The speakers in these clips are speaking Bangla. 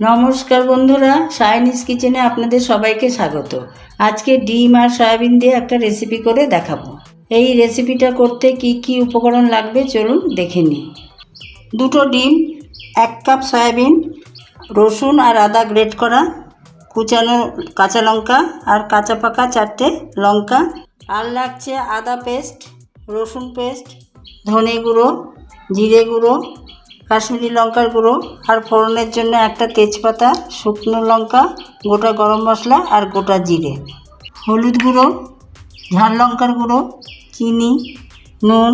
নমস্কার বন্ধুরা সাইনিস কিচেনে আপনাদের সবাইকে স্বাগত। আজকে ডিম আর সয়াবিন দিয়ে একটা রেসিপি করে দেখাবো। এই রেসিপিটা করতে কি কি উপকরণ লাগবে চলুন দেখে নিই। দুটো ডিম, এক কাপ সয়াবিন, রসুন আর আদা গ্রেট করা, কুচানো কাঁচা লঙ্কা আর কাঁচা পাকা চারটে লঙ্কা। আর লাগছে আদা পেস্ট, রসুন পেস্ট, ধনে গুঁড়ো, জিরে গুঁড়ো কাশ্মীরি লঙ্কার গুঁড়ো আর ফোড়নের জন্য একটা তেজপাতা, শুকনো লঙ্কা, গোটা গরম মশলা আর গোটা জিরে। হলুদ গুঁড়ো, ঝাল লঙ্কার গুঁড়ো, চিনি, নুন,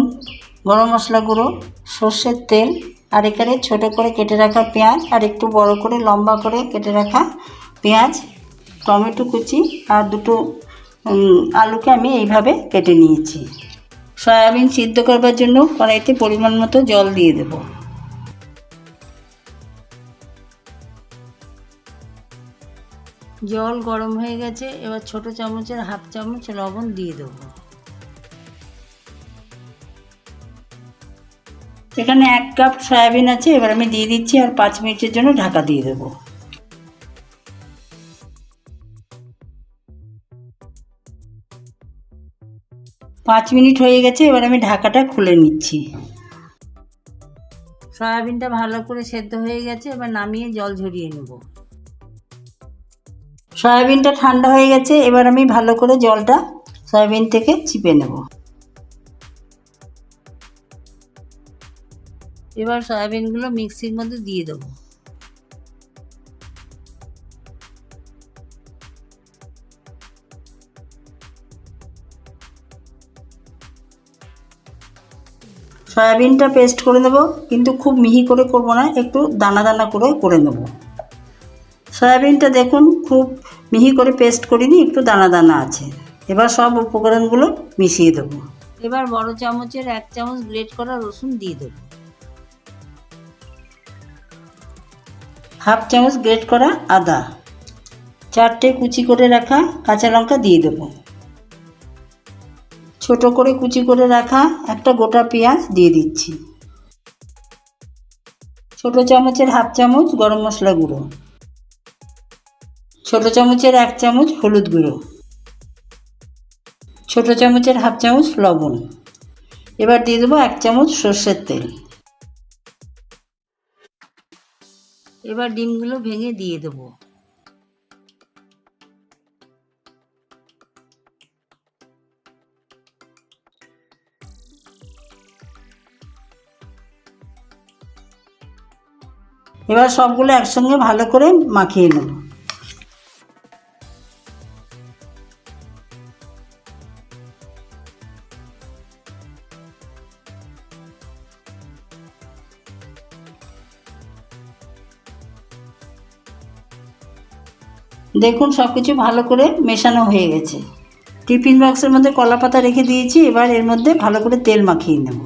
গরম মশলা গুঁড়ো, সর্ষের তেল আর এখানে ছোটো করে কেটে রাখা পেঁয়াজ আর একটু বড় করে লম্বা করে কেটে রাখা পেঁয়াজ, টমেটো কুচি আর দুটো আলুকে আমি এইভাবে কেটে নিয়েছি। সয়াবিন সিদ্ধ করবার জন্য কড়াইতে পরিমাণ মতো জল দিয়ে দেবো। জল গরম হয়ে গেছে, এবার ছোট চামচের হাফ চামচ লবণ দিয়ে দেবো। এখানে এক কাপ সয়াবিন আছে, এবার আমি দিয়ে দিচ্ছি আর পাঁচ মিনিটের জন্য ঢাকা দিয়ে দেবো। পাঁচ মিনিট হয়ে গেছে, এবার আমি ঢাকাটা খুলে নিচ্ছি। সয়াবিনটা ভালো করে সেদ্ধ হয়ে গেছে, এবার নামিয়ে জল ঝরিয়ে নেব। সয়াবিনটা ঠান্ডা হয়ে গেছে এবার আমি ভালো করে জলটা সয়াবিন থেকে চিপে নেব। এবার সয়াবিনগুলো মিক্সির মধ্যে দিয়ে দেবো। সয়াবিনটা পেস্ট করে দেবো কিন্তু খুব মিহি করে করব না একটু দানা দানা করে করে নেব। সয়াবিনটা দেখুন খুব মিহি করে পেস্ট করিনি একটু দানা দানা আছে। এবার সব উপকরণগুলো মিশিয়ে দেবো। এবার বড় চামচের এক চামচ গ্রেট করা রসুন দিয়ে দেবো। হাফ চামচ গ্রেট করা আদা। চারটে কুচি করে রাখা কাঁচা লঙ্কা দিয়ে দেবো। ছোট করে কুচি করে রাখা একটা গোটা পেঁয়াজ দিয়ে দিচ্ছি। ছোট চামচের হাফ চামচ গরম মশলা গুঁড়ো। ছোট চামচের এক চামচ হলুদ গুঁড়ো, ছোট চামচের হাফ চামচ লবণ। এবার দিয়ে দেবো এক চামচ সর্ষের তেল। এবার ডিমগুলো ভেঙে দিয়ে দেবো। এবার সবগুলো একসঙ্গে ভালো করে মাখিয়ে নেব। দেখুন সব কিছু ভালো করে মেশানো হয়ে গেছে। টিফিন বক্সের মধ্যে কলা পাতা রেখে দিয়েছি, এবার এর মধ্যে ভালো করে তেল মাখিয়ে নেব।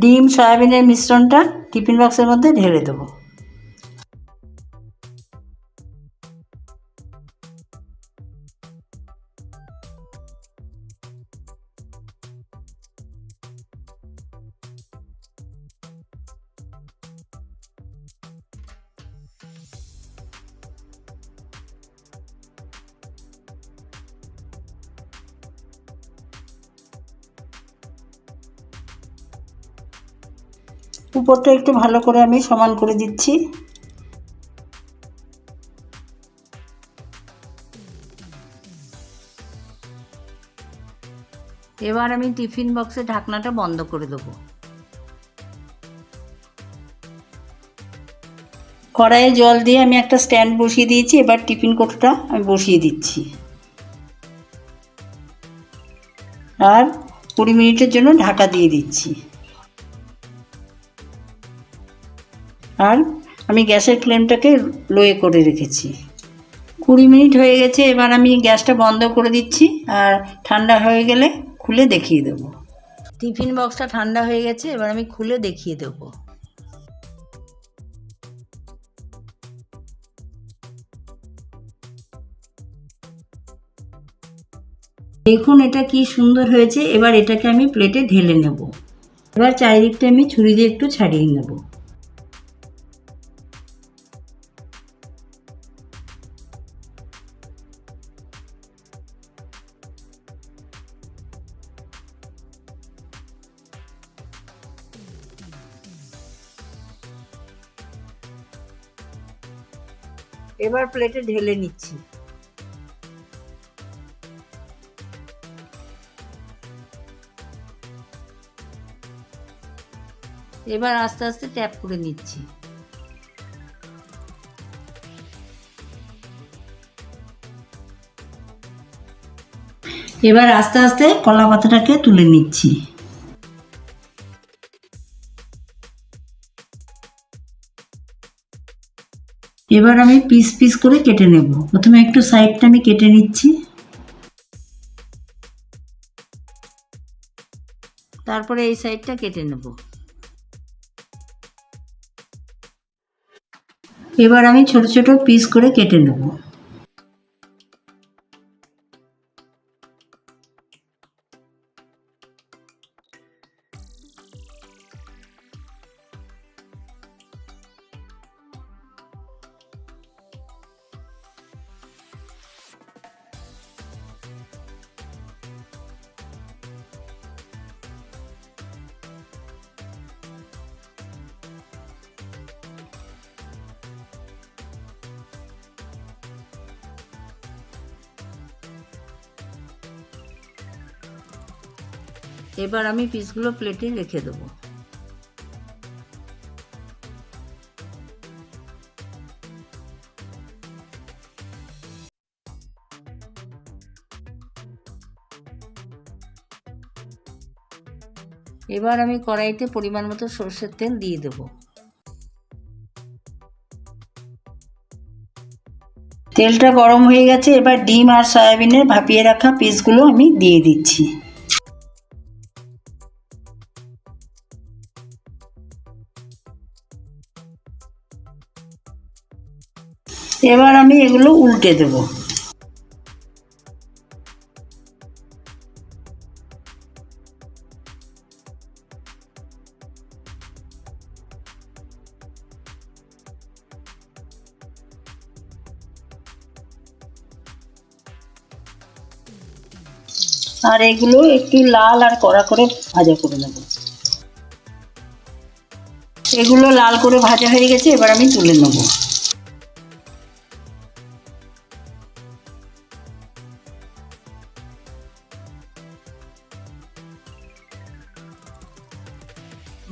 ডিম, সয়াবিনের মিশ্রণটা টিফিন বক্সের মধ্যে ঢেলে দেবো। উপরটা একটু ভালো করে আমি সমান করে দিচ্ছি। এবার আমি টিফিন বক্সের ঢাকনাটা বন্ধ করে দেবো। কড়াইয়ে জল দিয়ে আমি একটা স্ট্যান্ড বসিয়ে দিয়েছি এবার টিফিন কোটোটা আমি বসিয়ে দিচ্ছি। আর কুড়ি মিনিটের জন্য ঢাকা দিয়ে দিচ্ছি। আর আমি গ্যাসের ফ্লেমটাকে লোয়ে করে রেখেছি। কুড়ি মিনিট হয়ে গেছে, এবার আমি গ্যাসটা বন্ধ করে দিচ্ছি আর ঠান্ডা হয়ে গেলে খুলে দেখিয়ে দেব। টিফিন বক্সটা ঠান্ডা হয়ে গেছে, এবার আমি খুলে দেখিয়ে দেব। দেখুন এটা কি সুন্দর হয়েছে, এবার এটাকে আমি প্লেটে ঢেলে নেব। এবার চারিদিকটা আমি ছুরি দিয়ে একটু ছাড়িয়ে নেব। এবার প্লেটে ঢেলে নিচ্ছি। এবার আস্তে আস্তে ট্যাপ করে নিচ্ছি। এবার আস্তে আস্তে কলা পাতাটাকে তুলে নিচ্ছি। এবার আমি পিস পিস করে কেটে নেব। প্রথমে একটু সাইডটা আমি কেটে নিচ্ছি। তারপরে এই সাইডটা কেটে নেব। এবার আমি ছোট ছোট পিস করে কেটে নেব। এবার আমি পিসগুলো প্লেটে রেখে দেবো। এবার আমি কড়াইতে পরিমাণ মতো সর্ষের তেল দিয়ে দেবো। তেলটা গরম হয়ে গেছে, এবার ডিম আর সয়াবিনের ভাপিয়ে রাখা পিসগুলো আমি দিয়ে দিচ্ছি। এবার আমি এগুলো উল্টে দেব। আর এগুলো একটু লাল আর কড়া করে ভাজা করে নেব। এগুলো লাল করে ভাজা হয়ে গেছে, এবার আমি তুলে নেব।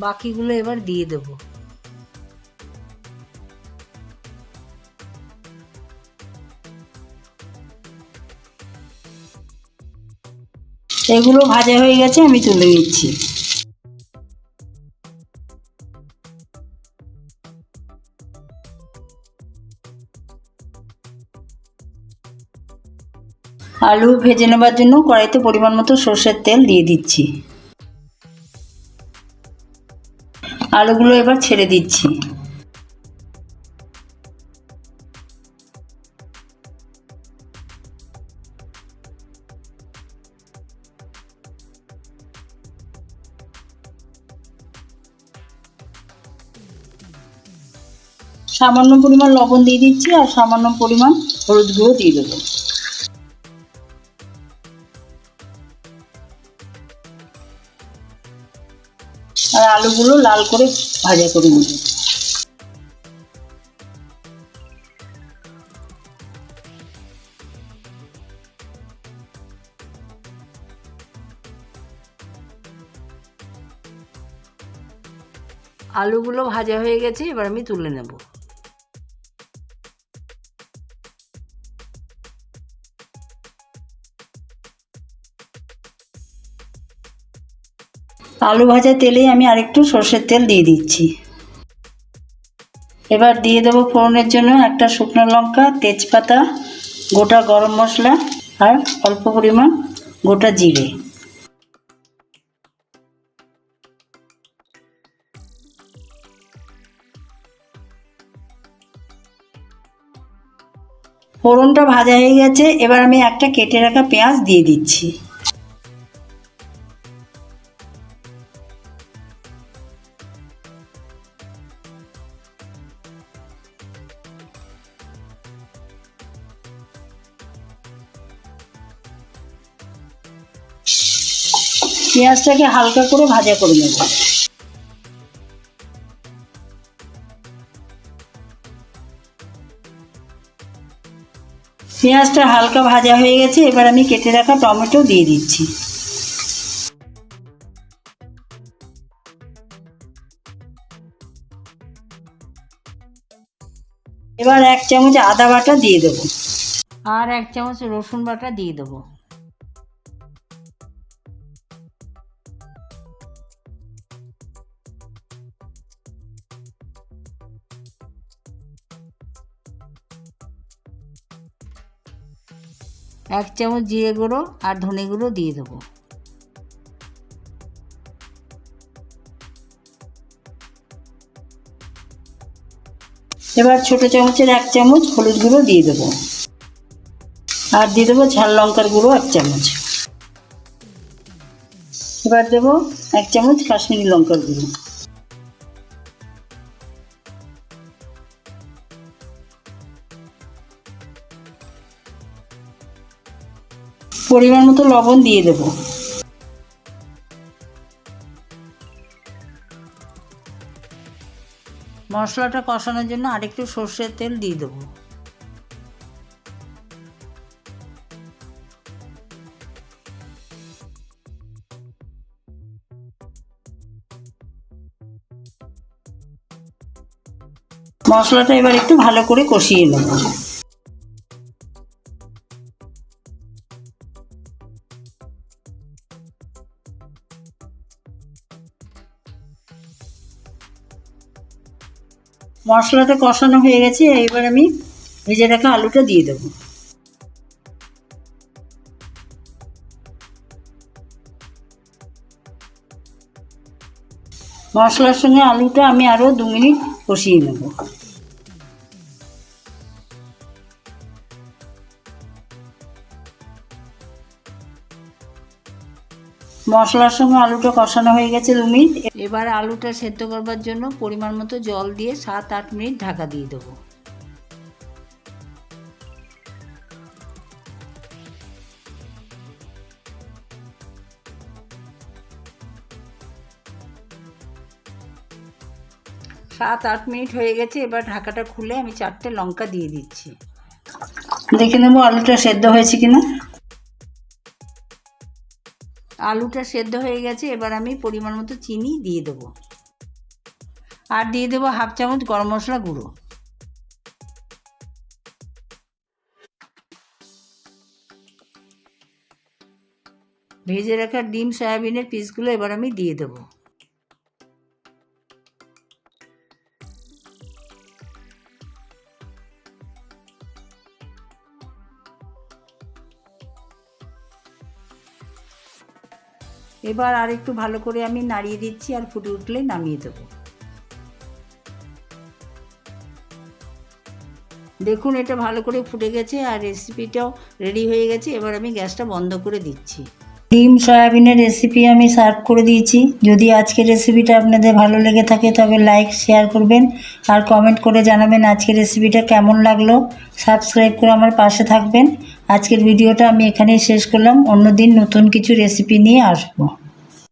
বাকিগুলো এবার দিয়ে দেব। এগুলো ভাজা হয়ে গেছে, আমি তুলে নিচ্ছি। আলু ভেজে নেবার জন্য কড়াইতে পরিমাণ মতো সর্ষের তেল দিয়ে দিচ্ছি। আলুগুলো এবার ছেড়ে দিচ্ছি। সামান্য পরিমাণ লবণ দিয়ে দিচ্ছি আর সামান্য পরিমাণ হলুদ গুঁড়ো দিয়ে দেবো। আলুগুলো লাল করে ভাজা করে নেব। আলুগুলো ভাজা হয়ে গেছে এবার আমি তুলে নেব। আলু ভাজা তেলেই আমি আরেকটু সর্ষের তেল দিয়ে দিচ্ছি। এবার দিয়ে দেবো ফোড়নের জন্য একটা শুকনো লঙ্কা, তেজপাতা, গোটা গরম মশলা আর অল্প পরিমাণ গোটা জিরে। ফোড়নটা ভাজা হয়ে গেছে, এবার আমি একটা কেটে রাখা পেঁয়াজ দিয়ে দিচ্ছি। পেঁয়াজটাকে হালকা করে ভাজা করে নেব। পেঁয়াজটা হালকা ভাজা হয়ে গেছে, এবার আমি কেটে রাখা টমেটো দিয়ে দিচ্ছি। এবার এক চামচ আদা বাটা দিয়ে দেবো। আর এক চামচ রসুন বাটা দিয়ে দেবো। এক চামচ জিরে গুঁড়ো আর ধনে গুঁড়ো দিয়ে দেবো। এবার ছোট চামচের এক চামচ হলুদ গুঁড়ো দিয়ে দেবো। আর দিয়ে দেবো ঝাল লঙ্কার গুঁড়ো এক চামচ। এবার দেবো এক চামচ কাশ্মীরি লঙ্কার গুঁড়ো। পরিমাণ মতো লবণ দিয়ে দেবো। মশলাটা কষানোর জন্য আরেকটু সর্ষের তেল দিয়ে দেবো। মশলাটা এবার একটু ভালো করে কষিয়ে নেব। মশলাটা কষানো হয়ে গেছে এইবার আমি ভেজে রাখা আলুটা দিয়ে দেবো। মশলার সঙ্গে আলুটা আমি আরও দু মিনিট কষিয়ে নেব। মশলার সঙ্গে আলুটা কষানো হয়ে গেছে দু মিনিট। এবার আলুটা সেদ্ধ করবার জন্য পরিমাণ মতো জল দিয়ে সাত আট মিনিট ঢাকা দিয়ে দেবো। সাত আট মিনিট হয়ে গেছে এবার ঢাকাটা খুলে আমি চারটে লঙ্কা দিয়ে দিচ্ছি। দেখে নেব আলুটা সেদ্ধ হয়েছে কিনা। আলুটা সেদ্ধ হয়ে গেছে, এবার আমি পরিমাণ মতো চিনি দিয়ে দেবো। আর দিয়ে দেবো হাফ চামচ গরম মশলা গুঁড়ো। ভেজে রাখা ডিম, সয়াবিনের পিসগুলো এবার আমি দিয়ে দেবো। এবার আর একটু ভালো করে আমি নাড়িয়ে দিচ্ছি আর ফুটে উঠলে নামিয়ে দেবো। দেখুন এটা ভালো করে ফুটে গেছে আর রেসিপিটাও রেডি হয়ে গেছে। এবার আমি গ্যাসটা বন্ধ করে দিচ্ছি। ডিম, সয়াবিনের রেসিপি আমি সার্ভ করে দিয়েছি। যদি আজকের রেসিপিটা আপনাদের ভালো লেগে থাকে তবে লাইক, শেয়ার করবেন আর কমেন্ট করে জানাবেন আজকের রেসিপিটা কেমন লাগল। সাবস্ক্রাইব করে আমার পাশে থাকবেন। আজকের ভিডিওটা আমি এখানেই শেষ করলাম। অন্যদিন নতুন কিছু রেসিপি নিয়ে আসব।